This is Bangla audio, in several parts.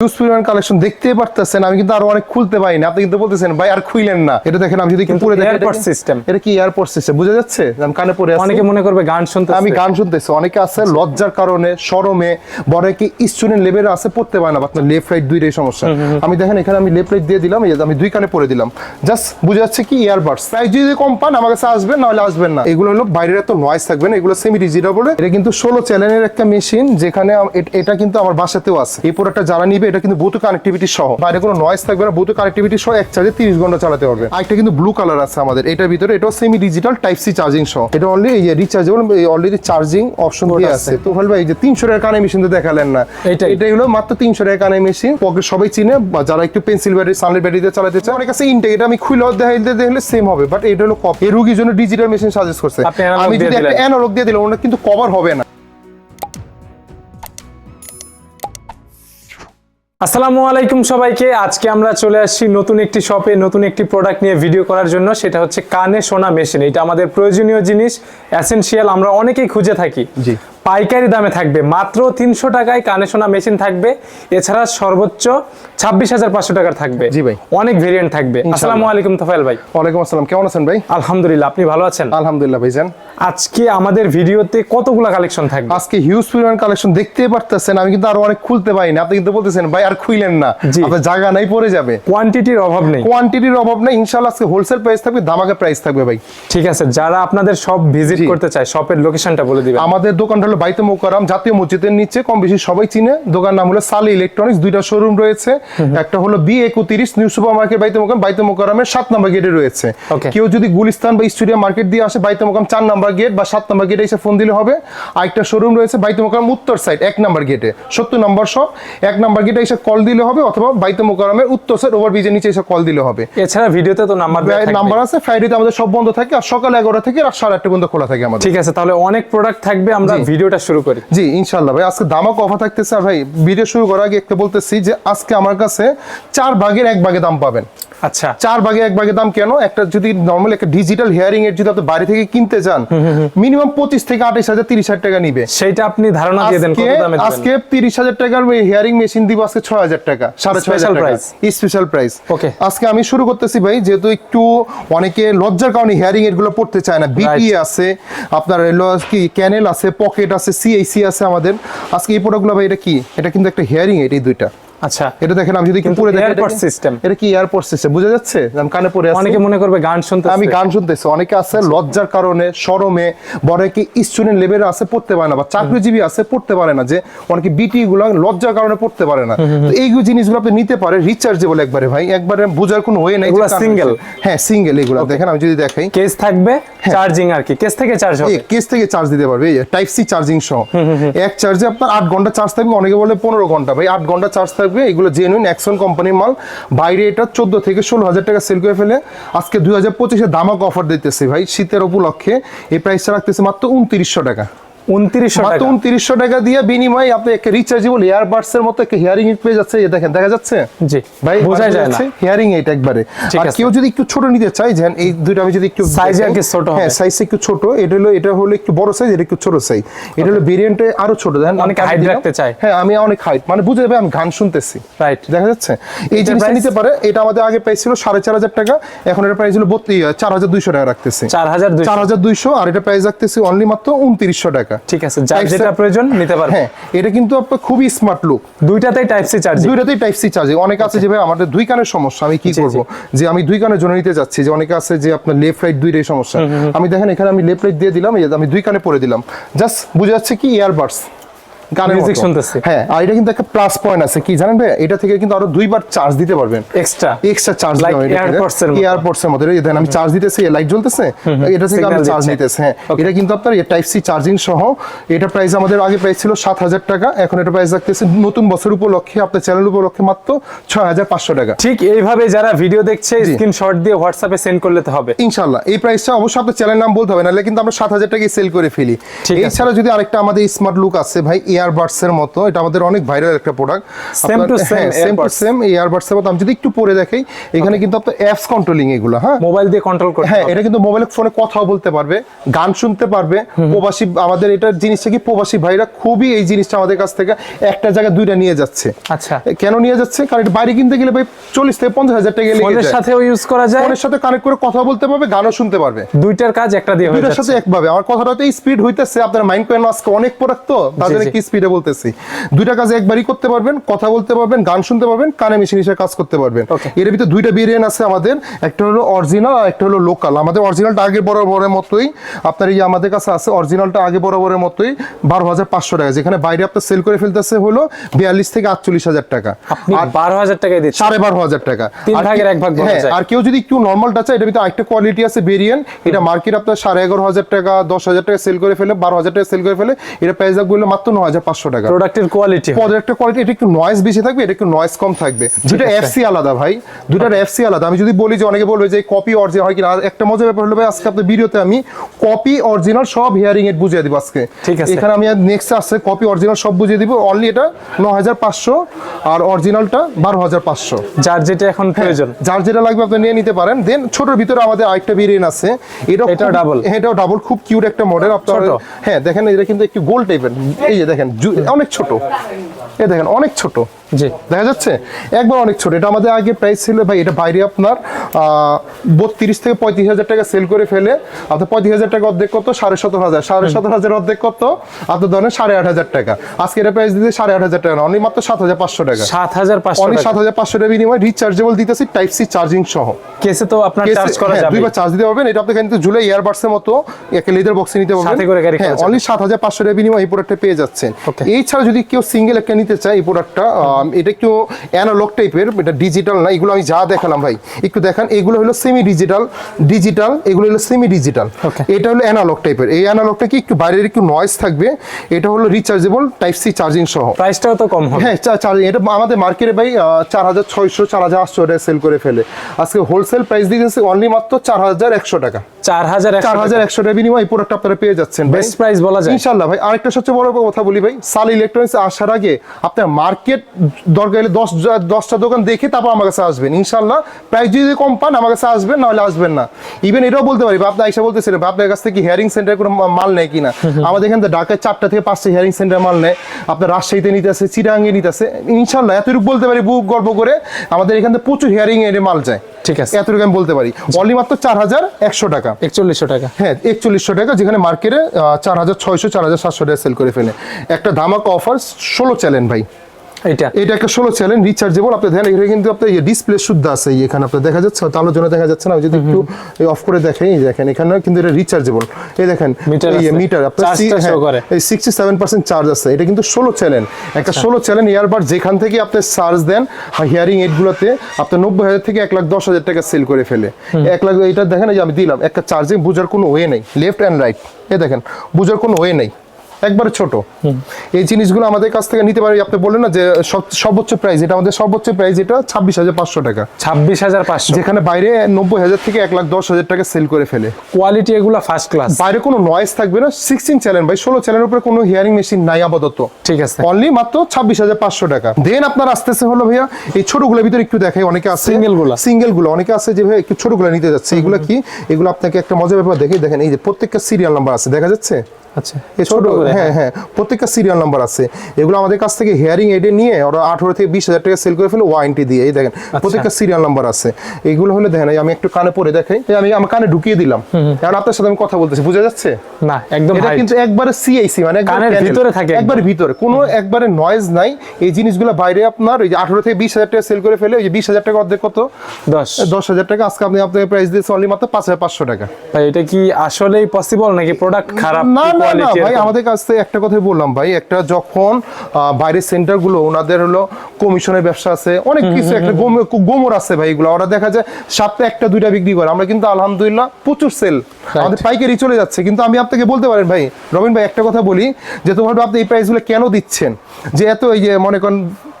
পরিমাণ কালেকশন দেখতে পারতেছেন আমি কিন্তু আরও অনেক খুলতে আপনি কিন্তু বলতেছেন ভাই আর খুইলেন না। এটা দেখেন আমি যদি পরে দেখেন airport এটা কি- এয়ারপোর্ট সিস্টেম বুঝা যাচ্ছে? আমি কানে পরে আছি। অনেকে মনে করবে গান শুনতে আমি গান শুনতেছি। অনেকে আছে লজ্জার কারণে শরমে বড় কি স্টুডেন্ট লেভেলে আছে পড়তে পারে না আপনার লেফট রাইট দুইটাই সমস্যা। আমি দেখেন এখানে আমি লেফট রাইট দিয়ে দিলাম এই আমি দুই কানে পরে দিলাম। জাস্ট বুঝা যাচ্ছে কি ইয়ারবাডস প্রাইস যদি কম পান আমার কাছে আসবেন নাহলে আসবেন না। এগুলো হলো বাইরের এত নয়েজ থাকবে না এগুলো সেমি ডিজিটাল বলে এটা কিন্তু ষোলো চ্যানেলের একটা মেশিন যেখানে এটা কিন্তু আমার বাসাতেও আছে। এই প্রোডাক্টটা যারা নিবে এটা কিন্তু ব্লুটুথ কানেক্টিভিটি সহ। বাইরে কোনো নয়েজ থাকবে না ব্লুটুথ কানেক্টিভিটি সহ এক চার্জে তিরিশ ঘণ্টা চালাতে পারবে আরেকটা কিন্তু ব্লু কালার আছে আমাদের। এটার ভিতরে এটাও semi digital type C charging সহ। এটা অনলি এই রিচার্জেবল অলরেডি চার্জিং অপশন দিয়ে আছে। তো ভাই ভাই এই যে তিনশো টাকার কানে মেশিন তো দেখালেন না। এইটাই। এটাই হলো মাত্র তিনশো টাকা কানে মেশিন পকেট সবাই চিনে বা যারা একটু পেন্সিল ব্যাটারি সানলাইট ব্যাটারিতে চালাতে চায় অনেক কাছে ইনটেক এটা আমি খুলে দেখাইতে দেখলে সেম হবে। বাট এটা হলো কপ রুগীর জন্য ডিজিটাল মেশিন সাজেস্ট করছে। আমি যদি একটা অ্যানালগ দিয়ে দিলাম ওটা কিন্তু কভার হবে না। আসসালামু আলাইকুম সবাইকে। আজকে আমরা চলে আসছি নতুন একটি শপে নতুন একটি প্রোডাক্ট নিয়ে ভিডিও করার জন্য। সেটা হচ্ছে কানে সোনা মেশিন এটা আমাদের প্রয়োজনীয় জিনিস অ্যাসেন্সিয়াল আমরা অনেকেই খুঁজে থাকি। পাইকারি দামে থাকবে। মাত্র তিনশো টাকায় কানে শোনা মেশিন থাকবে। এছাড়া সর্বোচ্চ ছাব্বিশ হাজার পাঁচশো টাকার থাকবে। জি ভাই। অনেক ভেরিয়েন্ট থাকবে। আসসালামু আলাইকুম তোফাইল ভাই। ওয়ালাইকুম আসসালাম। কেমন আছেন ভাই? আলহামদুলিল্লাহ আপনি ভালো আছেন? আলহামদুলিল্লাহ ভাইজান আজকে আমাদের ভিডিওতে কতগুলা কালেকশন থাকবে? আজকে হিউজ পরিমাণ কালেকশন দেখতে পারতেছেন। আমি কিন্তু আরও অনেক খুলতে পারিনি। আপনি কিন্তু বলতেছেন ভাই আর খুইলেন না। আপনার জায়গা নাই পড়ে যাবে। কোয়ান্টিটির অভাব নেই। কোয়ান্টিটির অভাব নেই। ইনশাআল্লাহ আজকে হোলসেল প্রাইস থাকবে ধামাকা প্রাইস থাকবে ভাই। ঠিক আছে যারা আপনাদের সব ভিজিট করতে চায় শপের লোকেশনটা বলে দিবেন। আমাদের দোকানটা হলো বাইতে মোকারাম জাতীয় মসজিদের নিচে কম বেশি সবাই চিনে। দোকান নাম হলো সালি ইলেকট্রনিক্স। দুইটা শোরুম রয়েছে। একটা হলো বি একত্রিশ নিউ সুপার মার্কেট বাইতে মোকাম বাইতে মোকারামের সাত নম্বর গেটে রয়েছে। কেউ যদি গুলিস্তান বা স্টুডিয়াম মার্কেট দিয়ে আসে বাইতে মোকাম চার নম্বর গেট বা সাত নম্বর গেটে এসে ফোন দিলে হবে। আরেকটা শোরুম রয়েছে বাইতে মোকাম উত্তর সাইড এক নম্বর গেটে সত্তর নম্বর শপ এক নম্বর গেটে এসে কল দিলে হবে অথবা বাইতে মোকারামের উত্তর সাইড ওভার ব্রিজের নিচে এসে কল দিলে হবে। এছাড়া ভিডিওতে তো নাম্বার দেওয়া নাম্বার আছে ফ্রাইডেতে আমাদের সব বন্ধ থাকে আর সকাল এগারোটা থেকে রাত সাড়ে আটটা পর্যন্ত খোলা থাকে আমাদের। ঠিক আছে তাহলে অনেক প্রোডাক্ট থাকবে। আমরা। ভিডিওটা শুরু করি। জি ইনশাল্লাহ ভাই আজকে দামক অফার থাকতেছে আর ভাই। ভিডিও শুরু করার আগে একটা বলতেছি যে আজকে আমার কাছে চার ভাগের এক ভাগে দাম পাবেন। আচ্ছা। চার ভাগে এক ভাগে দাম কেন? একটা যদি নর্মাল একটা ডিজিটাল হেয়ারিং এর যদি আপনি বাইরে থেকে কিনতে চান মিনিমাম পঁচিশ থেকে আঠাশ হাজার তিরিশ হাজার টাকা নিবে। সেইটা আপনি ধারণা দিয়ে দেন আজকে কত দামে দিবেন? আজকে তিরিশ হাজার টাকার হেয়ারিং মেশিন দিব আজকে ছয় হাজার টাকা সাড়ে ছয় হাজার টাকা। স্পেশাল প্রাইস ওকে আজকে আমি শুরু করতেছি ভাই যেহেতু একটু অনেকে লজ্জার কারণে হেয়ারিং এরগুলো পড়তে চায় না। বিটি আছে আপনার কি ক্যানেল আছে পকেট আছে সিআইসি আছে আমাদের। আজকে এই প্রোডাক্টগুলো ভাই, এটা কি? এটা কিন্তু একটা হেয়ারিং এড এই দুইটা। আচ্ছা। এটা দেখেন আমি যদি পরে দেখেন system। এটা কি সিস্টেম বুঝা যাচ্ছে? আমি কানে পরে আছি। অনেকে মনে করবে গান শুনতে আমি গান শুনতেছি। অনেকে আছে লজ্জার কারণে শরমে বড় কি স্টুডেন্ট লেভেলে আছে পড়তে পারে না বা চাকরিজীবী আছে পড়তে পারে না যে অনেকে বিটি গুলো লজ্জার কারণে পড়তে পারে না। তো এই জিনিসগুলো আপনি নিতে পারে রিচার্জেবল একবারে ভাই। একবারে বোঝার কোনো ওয়ে নাই এগুলা? হয়েছে। হ্যাঁ সিঙ্গেল এগুলো। দেখেন আমি যদি দেখাই। কেস থাকবে? চার্জিং আর কি। কেস থেকে চার্জ হবে? কেস থেকে চার্জ দিতে পারবে। টাইপ সি চার্জিং সহ। এক চার্জে আপনার আট ঘণ্টা চার্জ থাকবে অনেকে বলে পনেরো ঘণ্টা। ভাই আট ঘণ্টা চার্জ থাকবে এগুলো জেনুইন অ্যাকশন কোম্পানির মাল। বাইরে এটা চোদ্দ থেকে ষোলো হাজার টাকা সেল করে ফেলে। আজকে দুই হাজার পঁচিশে দামাক অফার দিতেছে ভাই, শীতের উপলক্ষে। এই প্রাইসটা রাখতেছে মাত্র উনত্রিশশো টাকা। উনত্রিশশো টাকা। উনত্রিশশো টাকা দিয়ে বিনিময়ে আপনি একটা রিচার্জেবল এয়ারবাডস এর মতো একটা হিয়ারিং ইট পেয়ে যাচ্ছে। দেখেন দেখা যাচ্ছে? জি ভাই বোঝাই যায় না। হিয়ারিং এইট একবারে। আর কেউ যদি একটু ছোট নিতে চাই যেন এই দুইটা আমি যদি একটু আর কি ছোট হ্যাঁ সাইজ একটু ছোট। এটা হলো এটা হলো একটু বড় সাইজ এটা একটু ছোট সাইজ এটা হলো ভেরিয়েন্টে আরও ছোট। দেখেন অনেকে দিলাম। রাখতে চায়। হ্যাঁ আমি অনেক হাইট মানে বুঝে যাবে আমি গান শুনতেছি। রাইট দেখা যাচ্ছে? এই জিনিসটা? নিতে পারে। এটা আমাদের আগে প্রাইস ছিল সাড়ে চার হাজার টাকা। এখন এটা প্রাইস হলো চার হাজার দুইশো টাকা রাখতেছি। চার হাজার চার হাজার দুইশো আর এটা প্রাইস রাখতেছি অনলি মাত্র উনত্রিশশো টাকা। ঠিক আছে যার যেটা প্রয়োজন নিতে পারবে। হ্যাঁ এটা কিন্তু আপনার খুবই স্মার্ট লুক দুইটাতেই টাইপ সি চার্জিং দুইটাতেই টাইপ সি চার্জিং অনেক আছে যে ভাই আমাদের দুই কানের সমস্যা আমি কি করব? যে আমি দুই কানের জন্য নিতে যাচ্ছি যে অনেকে আছে যে আপনার লেফট রাইট দুইটাই সমস্যা। আমি দেখেন এখানে আমি লেফট রাইট দিয়ে দিলাম এই আমি দুই কানে পরে দিলাম। জাস্ট বুঝে যাচ্ছে কি? ইয়ারবাডস গানের শুনতেছি। হ্যাঁ আর এটা কিন্তু একটা প্লাস পয়েন্ট আছে। কি জানেন ভাই? এটা থেকে কিন্তু আরও দুইবার চার্জ দিতে পারবেন। Extra extra charge Like AirPods এর মতো। এয়ারপোর্টস এর মতো। এই দেখেন আমি চার্জ দিতেছি লাইট জ্বলতেছে এটা থেকে আমি চার্জ নিতেছি হ্যাঁ। এটা কিন্তু আপনার টাইপ সি চার্জিং সহ এটা প্রাইস আমাদের আগে প্রাইস ছিল সাত হাজার টাকা এখন এটা প্রাইস রাখতেছে নতুন বছর উপলক্ষে আপনার চ্যানেল উপলক্ষে মাত্র ছয় হাজার পাঁচশো টাকা। ঠিক এইভাবে যারা ভিডিও দেখছে স্ক্রিনশট দিয়ে হোয়াটসঅ্যাপে সেন্ড করলে তো হবে। ইনশাল্লাহ এই প্রাইসটা অবশ্যই আপনার চ্যানেল নাম বলতে হবে নাহলে কিন্তু আমরা সাত হাজার টাকায় সেল করে ফেলি। এছাড়া যদি আরেকটা আমাদের স্মার্ট লুক আছে ভাই ইয়ারবাডস এর মতো এটা আমাদের অনেক ভাইরাল একটা product Same to same same to same ইয়ারবাডসের মতো। আমি যদি একটু পরে দেখাই এখানে কিন্তু আপনার অ্যাপস কন্ট্রোলিং এগুলো হ্যাঁ? মোবাইল দিয়ে কন্ট্রোল করতে হ্যাঁ এটা কিন্তু মোবাইলে ফোনে কথাও বলতে পারবে গান শুনতে পারবে। প্রবাসী আমাদের এটার জিনিসটা কি প্রবাসী ভাইরা খুবই এই জিনিসটা আমাদের কাছ থেকে একটা জায়গায় দুইটা নিয়ে যাচ্ছে। আচ্ছা। কেন নিয়ে যাচ্ছে? কারণ এটা বাইরে কিনতে গেলে ভাই চল্লিশ থেকে পঞ্চাশ হাজার টাকা লেগে ফোনের সাথেও ইউজ করা যায়। ফোনের সাথে কানেক্ট করে কথা বলতে পারবে গানও শুনতে পারবে। দুইটার কাজ একটা দিয়ে হয়ে দুইটার সাথে একভাবে। আমার কথাটা তো স্পিড হইতেছে আপনার মাইন্ড করেন আজকে অনেক প্রোডাক্ট তো? তাদের কি স্পিডে বলতেছি। দুইটা কাজ একবারই করতে পারবেন কথা বলতে পারবেন গান শুনতে পারবেন কানে মেশিন হিসেবে কাজ করতে পারবেন। এর ভিতরে দুইটা ভেরিয়েন্ট আছে আমাদের একটা হলো অরিজিনাল আর একটা হলো লোকাল আমাদের অরিজিনালটা আগে বরাবরের মতোই আপনার এই আমাদের কাছে আছে অরিজিনালটা আগে বরাবরের মতোই বারো হাজার পাঁচশো টাকা। যেখানে বাইরে আপনার সেল করে ফেলতেছে হলো বিয়াল্লিশ থেকে আটচল্লিশ হাজার টাকা। আর বারো হাজার টাকায় দিচ্ছেন। সাড়ে বারো হাজার টাকা। আর ভাগের এক ভাগ বলা হ্যাঁ, আর কেউ যদি একটু নর্মালটা চায় এটা ভিতরে আরেকটা কোয়ালিটি আছে ভেরিয়েন্ট এটা মার্কেট আপনার সাড়ে এগারো হাজার টাকা দশ হাজার টাকা সেল করে ফেলে বারো হাজার টাকা সেল করে ফেলে। এটা প্রাইস রাখব মাত্র ন হাজার পাঁচশো টাকা। প্রোডাক্টের কোয়ালিটি পদের একটা কোয়ালিটি এটা একটু নয়েজ বেশি থাকবে এটা একটু নয়েজ কম থাকবে। দুটো আছে। এফসি আলাদা ভাই। দুটার এফসি আলাদা। আমি যদি বলি যে অনেকে বলবে যে কপি অরিজিনাল হয় কিনা একটা মজার ব্যাপার হলো ভাই আজকে আপনার ভিডিওতে আমি কপি অরিজিনাল সব হিয়ারিং এর বুঝিয়ে দিব আজকে। ঠিক আছে। এখানে আমি নেক্সট আসছে কপি অরিজিনাল সব বুঝিয়ে দিব অনলি এটা ন হাজার পাঁচশো আর অরিজিনালটা বারো হাজার পাঁচশো। যার যেটা এখন প্রয়োজন। যার যেটা লাগবে আপনি নিয়ে নিতে পারেন। দেন ছোটর ভিতরে আমাদের আরেকটা ভেরিয়েন্ট আছে। এটা double? এটাও ডাবল খুব কিউট একটা মডেল আপনার হ্যাঁ দেখেন এটা কিন্তু একটু গোল টাইপের এই যে দেখেন জু- অনেক ছোট। এ দেখেন অনেক ছোট। জি। দেখা যাচ্ছে একবার অনেক ছোট। এটা আমাদের আগে প্রাইস ছিল ভাই এটা বাইরে আপনার বত্রিশ থেকে পঁয়ত্রিশ হাজার টাকা সেল করে ফেলে। আপনার পঁয়ত্রিশ হাজার টাকা অর্ধেক কত? সাড়ে সতেরো হাজার। সাড়ে সতেরো হাজার অর্ধেক কত? আপনার ধরেন সাড়ে আট হাজার টাকা। আজকে এটা প্রাইস দিতে সাড়ে আট হাজার টাকা অনলি মাত্র সাত হাজার পাঁচশো টাকা। সাত হাজার পাঁচশো অনলি সাত হাজার পাঁচশো টাকা বিনিময় রিচার্জেবল দিতেছি টাইপ সি চার্জিং সহ। কেসে তো আপনার চার্জ করা হ্যাঁ, যাবে। দুইবার চার্জ দিতে পারবেন। এটা আপনি কিন্তু ঝুলে ইয়ারবাডস এর মতো একটা লেদার বক্সে নিতে পারবেন। সাথে করে করা হ্যাঁ অনলি সাত হাজার পাঁচশো টাকা বিনিময় এই প্রোডাক্টটা পেয়ে যাচ্ছেন. এই ছাড়া যদি কেউ সিঙ্গেল একটা নিতে চায় এই প্রোডাক্টটা এটা একটু অ্যানালগ টাইপের এটা ডিজিটাল না এগুলো আমি যা দেখালাম ভাই একটু দেখান এগুলো হলো সেমি ডিজিটাল ডিজিটাল এগুলো হলো সেমি ডিজিটাল এটা হলো অ্যানালগ টাইপের এই অ্যানালগটা কি একটু বাইরের একটু নয়েজ থাকবে এটা হলো রিচার্জেবল টাইপ সি চার্জিং সহ। প্রাইসটাও তো কম হবে। হ্যাঁ চা- চার এটা আমাদের মার্কেটে ভাই চার হাজার ছয়শো চার হাজার আটশো টাকা সেল করে ফেলে। আজকে হোলসেল প্রাইস দিয়েছে অনলি মাত্র চার হাজার একশো টাকা। চার হাজার চার হাজার একশো টাকা বিনিময় এই প্রোডাক্ট আপনারা পেয়ে যাচ্ছেন বেস্ট প্রাইস বলা যায়। ইনশাল্লাহ ভাই আরেকটা সবচেয়ে বড় কথা বলি ভাই সাল ইলেকট্রনিক্স আসার আগে আপনার মার্কেট দরকার হলে দশ দশটা দোকান দেখে তারপর আমার কাছে আসবেন। ইনশাল্লাহ প্রাইস যদি কম পান আমার কাছে আসবেন নাহলে আসবেন না। ইভেন এটাও বলতে পারি আপনি আইসা বলতেছিলেন আপনার কাছ থেকে হেয়ারিং সেন্টার কোনো মাল নেয় কিনা? আমাদের এখান থেকে ঢাকায় চারটা থেকে পাঁচটা হেয়ারিং সেন্টার মাল নেয়। আপনার রাজশাহীতে নিতে আসে চিরাঙ্গে নিতে আসে ইনশাল্লাহ এতটুকু বলতে পারি বুক গর্ব করে আমাদের এখান থেকে প্রচুর হেয়ারিং এর মাল যায়। ঠিক আছে। এতটুকু আমি বলতে পারি। অনলি মাত্র চার হাজার একশো টাকা। একচল্লিশশো টাকা। হ্যাঁ একচল্লিশশো টাকা যেখানে মার্কেটে চার হাজার ছয়শো চার হাজার সাতশো টাকা সেল করে ফেলে। একটা ধামাকা অফার ষোলো চ্যালেঞ্জ ভাই। এটা। এটা একটা ষোলো চ্যালেঞ্জ রিচার্জেবল আপনি দেখেন এখানে কিন্তু আপনার ডিসপ্লে শুদ্ধ আছে এখানে আপনার দেখা যাচ্ছে হয়তো আলোচনা দেখা যাচ্ছে না যদি একটু অফ করে দেখেন এই দেখেন এখানে কিন্তু এটা রিচার্জেবল এই দেখেন। মিটার আপনার হ্যাঁ, করে। এই সিক্সটি সেভেন পার্সেন্ট চার্জ আছে এটা কিন্তু ষোলো চ্যালেঞ্জ একটা আচ্ছা। ষোলো চ্যালেঞ্জ ইয়ারবার যেখান থেকে আপনি চার্জ দেন হিয়ারিং এইডগুলোতে আপনার নব্বই হাজার থেকে এক লাখ দশ হাজার টাকা সেল করে ফেলে। এক লাখ এটা দেখেন এই যে আমি দিলাম একটা চার্জিং বুঝার কোনো ওয়ে নেই লেফট অ্যান্ড রাইট এ দেখেন বুঝার কোনো ওয়ে নেই। একবারে ছোট। এই জিনিসগুলো আমাদের কাছ থেকে নিতে পারি। আপনি বললেন না যে সর্বোচ্চ প্রাইস এটা আমাদের সর্বোচ্চ প্রাইস এটা ছাব্বিশ হাজার পাঁচশো টাকা। ছাব্বিশ হাজার পাঁচশো। যেখানে বাইরে নব্বই হাজার থেকে এক লাখ দশ হাজার টাকা সেল করে ফেলে। কোয়ালিটি এগুলো ফার্স্ট ক্লাস বাইরে কোনো নয়েজ থাকবে না। সিক্সটিন চ্যানেল ভাই ষোলো চ্যানেলের উপরে কোনো হিয়ারিং মেশিন নাই আপাতত। ঠিক আছে। অনলি মাত্র ছাব্বিশ হাজার পাঁচশো টাকা। দেন আপনার আসতেছে হলো ভাইয়া এই ছোটগুলোর ভিতরে একটু দেখাই অনেকে আছে Single গুলা। সিঙ্গেলগুলো অনেকে আছে যে ভাই একটু ছোটগুলো নিতে যাচ্ছে। এগুলো কি? এগুলো আপনাকে একটা মজার ব্যাপার দেখে দেখেন এই যে প্রত্যেকটা সিরিয়াল নাম্বার আছে। দেখা যাচ্ছে? আচ্ছা। এই ছোট হ্যাঁ হ্যাঁ প্রত্যেকটা সিরিয়াল নাম্বার আছে। এগুলো আমাদের কাছ থেকে হেয়ারিং এডে নিয়ে ওরা আঠারো থেকে বিশ হাজার টাকা সেল করে ফেলে ওয়ারেন্টি দিয়ে। এই দেখেন আচ্ছা। প্রত্যেকটা সিরিয়াল নাম্বার আছে। এগুলো হলে দেখেন আমি একটু কানে পরে দেখাই। আমি আমার কানে ঢুকিয়ে দিলাম। কারণ আপনার সাথে আমি কথা বলতেছি বুঝা যাচ্ছে? না একদম এটা কিন্তু একবারে সিআইসি মানে কানের ভিতরে থাকে। একবারে ভিতরে। কোনো একবারে নয়েজ নাই। এই জিনিসগুলো বাইরে আপনার ওই যে আঠারো থেকে বিশ হাজার টাকা সেল করে ফেলে ওই যে বিশ হাজার টাকা অর্ধেক কত? দশ। দশ হাজার টাকা। আজকে আপনি আপনার প্রাইস দিয়েছে অনলি মাত্র পাঁচ হাজার পাঁচশো টাকা। ভাই এটা কি আসলেই পসিবল নাকি প্রোডাক্ট খারাপ না না না ভাই আমাদের কাছ থেকে একটা কথাই বললাম ভাই একটা যখন বাইরের সেন্টারগুলো ওনাদের হলো কমিশনের ব্যবসা আছে অনেক কিছু একটা গোমর আছে ভাই এগুলো। ওরা দেখা যায় সপ্তাহে একটা দুইটা বিক্রি করে। আমরা কিন্তু আলহামদুলিল্লাহ প্রচুর সেল আমাদের পাইকারি চলে যাচ্ছে। কিন্তু আমি আপনাকে বলতে পারেন ভাই রবিন ভাই একটা কথা বলি যে তোমার আপনি এই প্রাইসগুলো কেন দিচ্ছেন? যে এত এই যে মনে করেন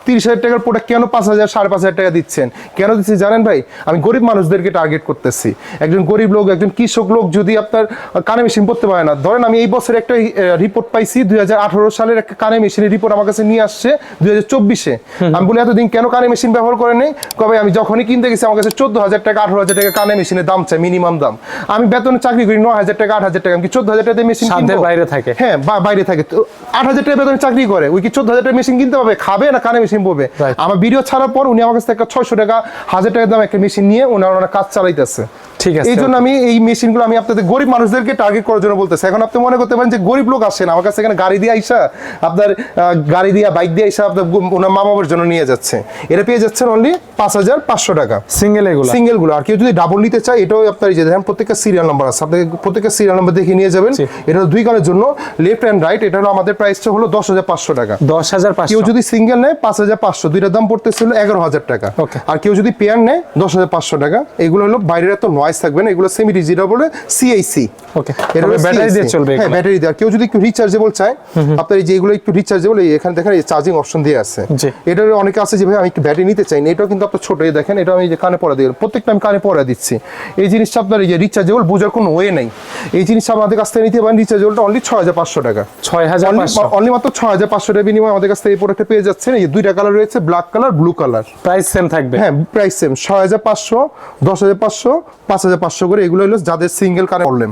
তিরিশ হাজার টাকার প্রোডাক্ট কেন পাঁচ হাজার সাড়ে পাঁচ হাজার টাকা দিচ্ছেন? কেন দিচ্ছি জানেন ভাই আমি গরিব মানুষদেরকে টার্গেট করতেছি। একজন গরিব লোক একজন কৃষক লোক যদি আপনার কানে মেশিন পড়তে পারে না। ধরেন আমি এই বছর একটা রিপোর্ট পাইছি দুই হাজার আঠারো সালের একটা কানে মেশিনের রিপোর্ট আমার কাছে নিয়ে আসছে দুই হাজার চব্বিশে। আমি বলি এতদিন কেন কানে মেশিন ব্যবহার করে নেই? কবে? আমি যখনই কিনতে গেছি আমার কাছে চোদ্দ হাজার টাকা আঠারো হাজার টাকা কানে মেশিনের দাম চাই মিনিমাম দাম। আমি বেতনে চাকরি করি নয় হাজার টাকা আট হাজার টাকা। আমি কি চোদ্দ হাজার টাকা মেশিন বাইরে থাকে। হ্যাঁ বাইরে থাকে। তো আট হাজার টাকা বেতনে চাকরি করে। ওই কি চোদ্দ হাজার টাকা মেশিন কিনতে পাবে খাবে না কানে মেশিন পড়বে আমার ভিডিও ছাড়ার পর উনি আমার কাছ থেকে ছয়শো টাকা হাজার টাকার দাম একটা মেশিন নিয়ে ওনার ওনার কাজ চালাইতেছে। ঠিক আছে। এই জন্য আমি এই মেশিনগুলো আমি আপনাদের গরিব মানুষদেরকে টার্গেট করার জন্য বলতেছি। এখন আপনি মনে করতে পারেন যে গরিব লোক আসেন আমার কাছে এখানে গাড়ি দিয়ে আইসা আপনার গাড়ি দিয়ে বাইক দিয়ে আইসা আপনার ওনার মা বাবার জন্য নিয়ে যাচ্ছে। এটা পেয়ে যাচ্ছেন অনলি পাঁচ হাজার পাঁচশো টাকা। সিঙ্গেল এগুলো? সিঙ্গেলগুলো আর কেউ যদি ডাবল নিতে চায় এটাও আপনার যে দেখেন প্রত্যেকটা সিরিয়াল নাম্বার আছে। আপনি প্রত্যেকটা সিরিয়াল নাম্বার দেখে নিয়ে যাবেন। এটা দুই কানের জন্য লেফট অ্যান্ড রাইট এটা হলো আমাদের প্রাইসটা হলো দশ হাজার পাঁচশো টাকা। দশ হাজার কেউ যদি সিঙ্গেল নেয় পাঁচ হাজার পাঁচশো। দুইটার দাম পড়তেছিল এগারো হাজার টাকা. আর কেউ যদি পেয়ার নেয় দশ হাজার পাঁচশো টাকা। এগুলো হলো বাইরের এত নয়েজ থাকবে না এগুলো সেমি ডিজিটাল সিআইসি ওকে এটা ব্যাটারি দিয়ে চলবে হ্যাঁ ব্যাটারি দিয়ে কেউ যদি একটু রিচার্জেবল চায় আপনার এই যে এগুলো একটু রিচার্জেবল এখানে দেখেন এই চার্জিং অপশন দিয়ে আছে। এটার অনেকে আছে যে ভাই আমি একটু ব্যাটারি নিতে চাই না। এটাও কিন্তু আপনার ছোট এই দেখেন এটা আমি যে কানে পড়া দিই প্রত্যেকটা আমি কানে পড়া দিচ্ছি। এই জিনিসটা আপনার এই যে রিচার্জেবল বোঝার কোনো ওয়ে নেই। এই জিনিসটা আমাদের কাছ থেকে নিতে পারেন রিচার্জেবলটা অনলি ছয় হাজার পাঁচশো টাকা। ছয় হাজার পাঁচশো। অনলি মাত্র ছয় হাজার পাঁচশো টাকা বিনিময়ে আমাদের কাছ থেকে এই প্রোডাক্টটা পেয়ে যাচ্ছেন। এই দুইটা কালার রয়েছে black colour blue colour price same থাকবে। হ্যাঁ প্রাইস সেম ছয় হাজার পাঁচশো দশ হাজার পাঁচশো পাঁচ হাজার পাঁচশো করে এগুলো হলো যাদের সিঙ্গেল কানে প্রবলেম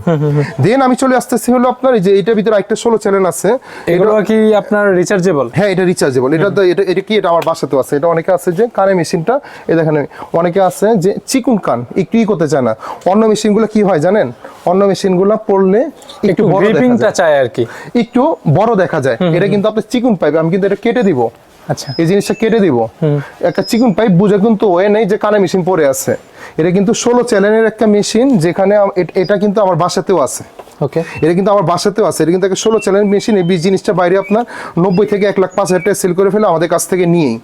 দেন আমি চলে আসতেছি হলো আপনার এই যে এটার ভিতরে একটা ষোলো চ্যানেল আছে। এগুলো কি আপনার রিচার্জেবল হ্যাঁ এটা রিচার্জেবল এটা তো এটা এটা কি এটা আমার বাসাতেও আছে। এটা অনেকে আছে যে কানে মেশিনটা এ দেখেন অনেকে আছে যে চিকুন কান একটু ই করতে চায় না। অন্য মেশিনগুলো কি হয় জানেন? অন্য মেশিনগুলো পড়লে একটু বড় দেখা যায়। আর কি। একটু বড় দেখা যায়। এটা কিন্তু আপনি চিকুন পাইপ আমি কিন্তু এটা কেটে দিব। আচ্ছা। এই জিনিসটা কেটে দিব। একটা চিকুন পাইপ বুঝে কিন্তু ওয়ে নেই যে কানে মেশিন পরে আছে। এটা কিন্তু ষোলো চ্যানেলের একটা মেশিন যেখানে এটা কিন্তু আমার বাসাতেও আছে। ওকে এটা কিন্তু আমার বাসাতেও আছে। এটা কিন্তু একটা ষোলো চ্যানেল মেশিন এই বি- জিনিসটা বাইরে আপনার নব্বই থেকে এক লাখ পাঁচ হাজার টাকা সেল করে ফেলে আমাদের কাছ থেকে নিয়েই।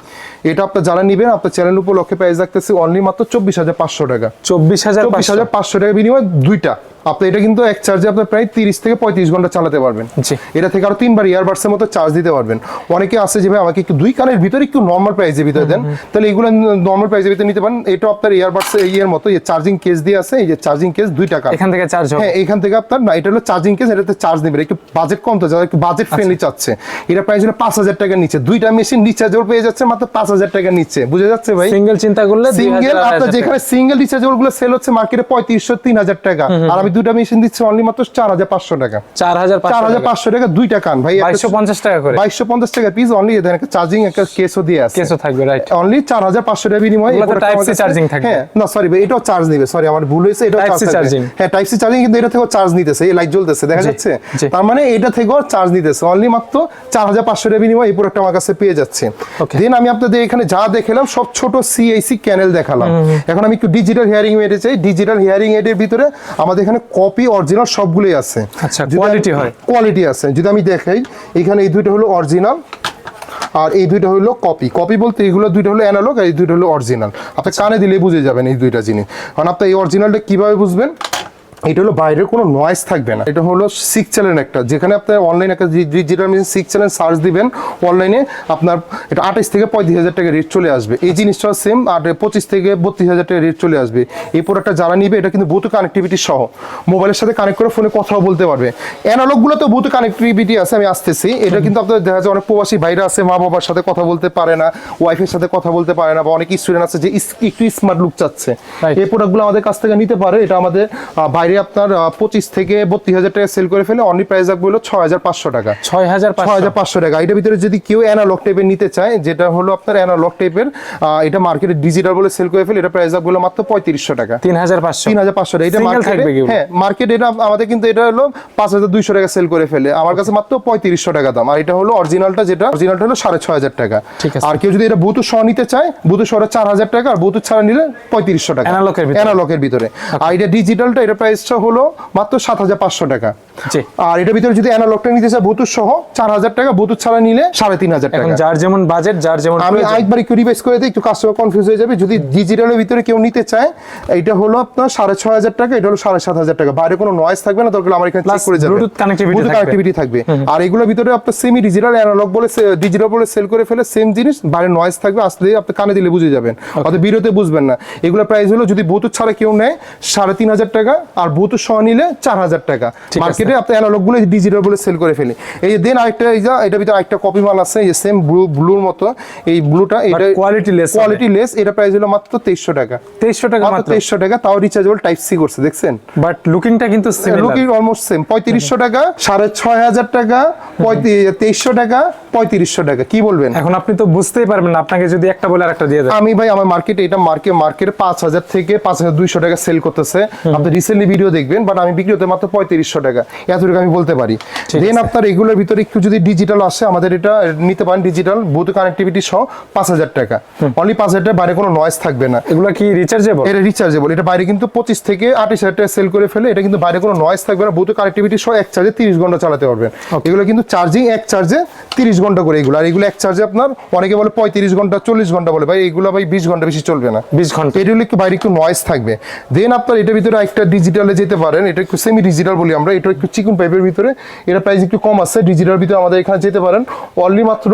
এটা আপনার যারা নিবেন আপনার চ্যানেল উপলক্ষে প্রাইস রাখতেছে অনলি মাত্র চব্বিশ হাজার পাঁচশো টাকা। চব্বিশ হাজার চব্বিশ হাজার পাঁচশো। টাকা বিনিময়ে দুইটা। আপনি এটা কিন্তু এক চার্জে আপনার প্রায় তিরিশ থেকে পঁয়ত্রিশ ঘণ্টা চালাতে পারবেন। জি। এটা থেকে আরও তিনবার ইয়ারবাডসের মতো চার্জ দিতে পারবেন। অনেকে আছে যে ভাই আমাকে একটু দুই কানের ভিতরে একটু নর্মাল প্রাইসের ভিতরে দেন। তাহলে এগুলো নর্মাল প্রাইসের ভিতরে নিতে পারেন। এটা আপনার ইয়ারবাডস ইয়ের মতো চার্জিং কেস দিয়ে আছে এই যে চার্জিং কেস দুই টাকা এখান থেকে চার্জ হবে। হ্যাঁ এখান থেকে আপনার না এটা হলো চার্জিং কেস এটাতে চার্জ নেবে একটু বাজেট কম তো যারা একটু বাজেট ফ্রেন্ডলি চাচ্ছে। এটা প্রাইস হলো পাঁচ হাজার টাকার নিচে। দুইটা মেশিন রিচার্জেবল পেয়ে যাচ্ছে মাত্র পাঁচ হাজার টাকার নিচে। বুঝে যাচ্ছে ভাই? সিঙ্গেল চিন্তা করলে সিঙ্গেল আপনার যেখানে সিঙ্গেল রিচার্জেবলগুলো সেল হচ্ছে মার্কেটে পঁয়ত্রিশশো তিন হাজার টাকা। আর আমি দুইটা মেশিন দিচ্ছি অনলি মাত্র চার হাজার পাঁচশো টাকা। চার হাজার চার হাজার পাঁচশো টাকা দুইটা কান। ভাই বাইশশো পঞ্চাশ টাকা করে। বাইশশো পঞ্চাশ টাকা পিস অনলি এদের একটা চার্জিং একটা কেসও দিয়ে আছে। কেসও থাকবে রাইট অনলি চার হাজার পাঁচশো টাকা বিনিময়ে আমার কাছে- charging থাকবে। হ্যাঁ না সরি ভাই এটাও চার্জ নেবে। সরি আমার ভুল হয়েছে এটাও চার্জ হ্যাঁ টাইপ সি চার্জিং কিন্তু এটা থেকেও চার্জ নিতেছে এই লাইট জ্বলতেছে দেখা যাচ্ছে? তার মানে এটা থেকেও চার্জ নিতেছে অনলি মাত্র চার হাজার পাঁচশো টাকা বিনিময়ে এই আমার কাছে পেয়ে যাচ্ছে। দেন আমি আপনাদের এখানে যা দেখালাম সব ছোট সিআইসি ক্যানেল দেখালাম। এখন আমি একটু ডিজিটাল হিয়ারিং এডে চাই। ডিজিটাল হিয়ারিং এডের ভিতরে আমাদের এখানে কপি অরিজিনাল সবগুলোই আছে। আচ্ছা, কোয়ালিটি হয়। কোয়ালিটি আছে। যদি আমি দেখাই এখানে এই দুইটা হলো অরিজিনাল আর এই দুইটা হলো কপি কপি বলতে এইগুলো দুইটা হলো অ্যানালগ আর এই দুইটা হলো অরিজিনাল আপনি কানে দিলে বুঝে যাবেন এই দুইটা জিনিস। কারণ আপনি এই অরিজিনালটা কীভাবে বুঝবেন? এটা হলো বাইরের কোনো নয়েজ থাকবে না। এটা হলো সিক্স চ্যানেল একটা। যেখানে আপনি অনলাইন একটা যেটা মেশিন সিক্স চ্যানেল সার্চ দিবেন অনলাইনে আপনার এটা আঠাইশ থেকে পঁয়ত্রিশ হাজার টাকা রেট চলে আসবে। এই জিনিসটা সেম আর পঁচিশ থেকে বত্রিশ হাজার টাকা রেট চলে আসবে। এই প্রোডাক্টটা যারা নিবে এটা কিন্তু বহুত কানেক্টিভিটি সহ। মোবাইলের সাথে কানেক্ট করে ফোনে কথাও বলতে পারবে। অ্যানালগুলো তো বহুত কানেক্টিভিটি আছে আমি আসতেছি। এটা কিন্তু আপনাদের দেখা যায় অনেক প্রবাসী ভাইরা আছে মা বাবার সাথে কথা বলতে পারে না ওয়াইফের সাথে কথা বলতে পারে না বা অনেক স্টুডেন্ট আছে যে একটু স্মার্ট লুক চাচ্ছে। এই প্রোডাক্টগুলো আমাদের কাছ থেকে নিতে পারে। এটা আমাদের আহ, বাইরে আপনার পঁচিশ থেকে বত্রিশ হাজার টাকা সেল করে ফেলে অনলি প্রাইস রাখবে হলো ছয় হাজার পাঁচশো টাকা। ছয় হাজার ছয় হাজার পাঁচশো টাকা। এটার ভিতরে যদি কেউ অ্যানালগ টাইপের নিতে চায় যেটা হলো আপনার অ্যানালগ টাইপের এটা মার্কেটে ডিজিটাল বলে সেল করে ফেলে এটা প্রাইস রাখবে মাত্র পঁয়ত্রিশশো টাকা। তিন হাজার পাঁচশো। তিন হাজার পাঁচশো টাকা। এটা মার্কেটে হ্যাঁ মার্কেট এটা আমাদের কিন্তু এটা হলো পাঁচ হাজার দুইশো টাকা সেল করে ফেলে। আমার কাছে মাত্র পঁয়ত্রিশশো টাকা দাম। আর এটা হলো অরিজিনালটা যেটা অরিজিনালটা হলো সাড়ে ছয় হাজার টাকা। ঠিক আছে। আর কেউ যদি এটা বুথু সহ নিতে চায় বুথু সহ চার হাজার টাকা আর বুথু ছাড়া নিলে পঁয়ত্রিশশো টাকা। Analog এর ভিতরে। অ্যানালগের ভিতরে। আর এটা ডিজিটালটা এটা প্রাইস প্রাইসটা হলো মাত্র সাত হাজার পাঁচশো টাকা। আর এটার ভিতরে যদি অ্যানালগটা নিতে চায় বুতুর সহ চার হাজার টাকা বুতুর ছাড়া নিলে সাড়ে তিন হাজার টাকা। যার যেমন বাজেট যার যেমন আমি আরেকবার একটু রিভাইজ করে দিই একটু কাস্টমার কনফিউজ হয়ে যাবে। যদি ডিজিটালের ভিতরে কেউ নিতে চায় এটা হলো আপনার সাড়ে ছয় হাজার টাকা এটা হলো সাড়ে সাত হাজার টাকা। বাইরে কোনো নয়েজ থাকবে না দরকার আমার এখানে চেক করে যাবে। Connectivity থাকবে। কানেক্টিভিটি থাকবে। আর এগুলোর ভিতরে আপনার সেমি ডিজিটাল অ্যানালগ বলে ডিজিটাল বলে সেল করে ফেলে সেম জিনিস বাইরে নয়েজ থাকবে আসলে আপনি কানে দিলে বুঝে যাবেন। অর্থাৎ বিরোতে বুঝবেন না। এগুলো প্রাইস হলো যদি বুতুর ছাড়া কেউ নেয় সাড়ে তিন হাজার টাকা আর বুতুর সহ নিলে চার হাজার টাকা। মার্কেটে আপনি অ্যানালগগুলো ডিজিটাল বলে সেল করে ফেলি এই যে দেন আরেকটা এই যা এটার ভিতরে আরেকটা কপি মাল আছে এই যে সেম ব্লু ব্লুর মতো এই ব্লুটা এটা less হবে। কোয়ালিটি লেস এটা প্রাইস হলো মাত্র তেইশশো টাকা তেইশশো টাকা মাত্র মাত্র তেইশশো টাকা তাও রিচার্জেবল টাইপ সি করছে দেখছেন বাট লুকিংটা কিন্তু similar। লুকিং অলমোস্ট সেম পঁয়ত্রিশশো টাকা সাড়ে ছয় হাজার টাকা তেইশশো টাকা পঁয়ত্রিশশো টাকা কি বলবেন? এখন আপনি তো বুঝতেই পারবেন আপনাকে যদি একটা বলে আরেকটা দিয়ে আমি ভাই আমার মার্কেটে এটা মার্কেট মার্কেটে পাঁচ হাজার থেকে পাঁচ হাজার দুইশো টাকা সেল করতেছে। আপনি রিসেন্টলি ভিডিও দেখবেন বাট আমি বিক্রি হতে মাত্র পঁয়ত্রিশশো টাকা। এতটুকু আমি বলতে পারি। দেন আপনার এগুলোর ভিতরে একটু যদি ডিজিটাল আসে আমাদের এটা নিতে পারেন ডিজিটাল বুথ কানেক্টিভিটি সহ পাঁচ হাজার টাকা। অনলি পাঁচ হাজার টাকা বাইরে কোনো নয়েজ থাকবে না। এগুলো কি রিচার্জেবল এটা রিচার্জেবল এটা বাইরে কিন্তু পঁচিশ থেকে আঠাশ হাজার টাকা সেল করে ফেলে এটা কিন্তু বাইরে কোনো নয়েজ থাকবে না। বুথ কানেক্টিভিটি সহ এক চার্জে তিরিশ ঘণ্টা চালাতে পারবেন। এগুলো কিন্তু চার্জিং এক চার্জে তিরিশ ঘণ্টা করে এগুলো। আর এগুলো এক চার্জে আপনার অনেকে বলে পঁয়ত্রিশ ঘণ্টা চল্লিশ ঘণ্টা বলে। ভাই এগুলো ভাই বিশ ঘণ্টা বেশি চলবে না। বিশ ঘণ্টা। এটা হলো একটু বাইরে একটু নয়েজ থাকবে। দেন আপনার এটার ভিতরে একটা ডিজিটালে যেতে পারেন। এটা একটু সেমি ডিজিটাল বলি আমরা। এটা একটু চিকন পাইপের ভিতরে। এটা প্রাইস একটু কম আছে। ডিজিটাল ভিতরে আমাদের এখানে যেতে পারেন। অনলি মাত্র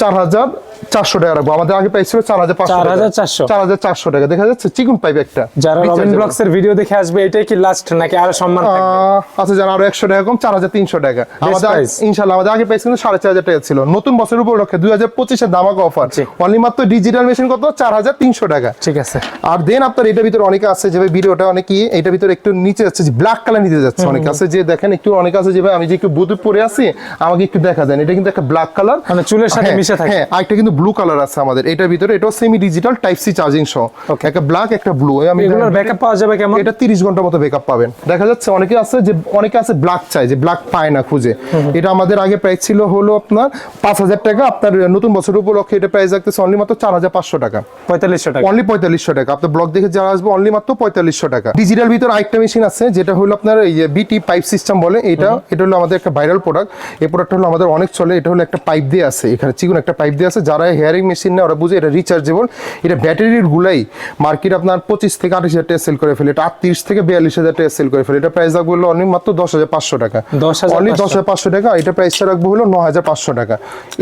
চার হাজার চারশো টাকা রাখব। আমাদের আগে প্রাইস ছিল চার হাজার পাঁচশো 4,400 চার হাজার চারশো। টাকা। দেখা যাচ্ছে চিকন পাইপ একটা। যারা রবিন ব্লগস এর ভিডিও দেখে আসবে এটাই কি লাস্ট নাকি আরও সম্মান আচ্ছা জানা আরও একশো টাকা কম চার হাজার তিনশো টাকা। আমাদের ইনশাল্লাহ আমাদের আগে প্রাইস কিন্তু সাড়ে চার হাজার টাকা ছিল। নতুন বছরের উপলক্ষে দুই হাজার পঁচিশের দামাক অফার অনলি মাত্র ডিজিটাল মেশিন কত? চার হাজার তিনশো টাকা। ঠিক আছে। আর দেন আপনার এটার ভিতরে অনেকে আছে যে ভিডিওটা অনেকে এটার ভিতরে একটু নিচে যাচ্ছে ব্ল্যাক কালার নিতে যাচ্ছে। অনেকে আছে যে দেখেন একটু অনেকে আছে যে ভাই আমি যে একটু বুথ পরে আছি আমাকে একটু দেখা যায় এটা কিন্তু একটা ব্ল্যাক কালার মানে চুলের সাথে মিশে থাকে। হ্যাঁ আরেকটা কিন্তু ব্লু কালার আছে আমাদের। এটার ভিতরে এটাও semi digital type C charging সহ। একটা ব্ল্যাক একটা ব্লু আমি এগুলোর ব্যাকআপ পাওয়া যাবে কেমন? এটা তিরিশ ঘণ্টার মতো ব্যাকআপ পাবেন। দেখা যাচ্ছে অনেকে আছে যে অনেকে আছে ব্ল্যাক চাই যে ব্ল্যাক পায় না খুঁজে। এটা আমাদের আগে প্রাইস ছিল হলো আপনার পাঁচ হাজার টাকা আপনার নতুন বছর উপলক্ষে এটা প্রাইস রাখতেছে অনলি মাত্র চার হাজার পাঁচশো টাকা। পঁয়তাল্লিশশো টাকা। অনলি পঁয়তাল্লিশশো টাকা। আপনার ব্লক দেখে যারা আসবে অনলি মাত্র পঁয়তাল্লিশশো টাকা। ডিজিটাল ভিতর আরেকটা মেশিন আছে যেটা হলো আপনার এই বিটি পাইপ সিস্টেম বলে এটা এটা হলো আমাদের একটা ভাইরাল প্রোডাক্ট এই প্রোডাক্টটা হলো আমাদের অনেক চলে এটা হলো একটা পাইপ দিয়ে আছে। এখানে চিকন একটা পাইপ দিয়ে আছে যারা হেয়ারিং মেশিন নেয় ওরা বুঝে এটা রিচার্জেবল এটা ব্যাটারির গুলাই মার্কেট আপনার পঁচিশ থেকে আঠাশ হাজার টাকা সেল করে ফেলে। এটা আটত্রিশ থেকে বিয়াল্লিশ হাজার টাকা সেল করে ফেলে। এটা প্রাইস রাখব হলো অনলি মাত্র দশ হাজার পাঁচশো টাকা। 10,500 অনলি দশ হাজার পাঁচশো টাকা এটা প্রাইসটা রাখব হলো ন হাজার পাঁচশো টাকা।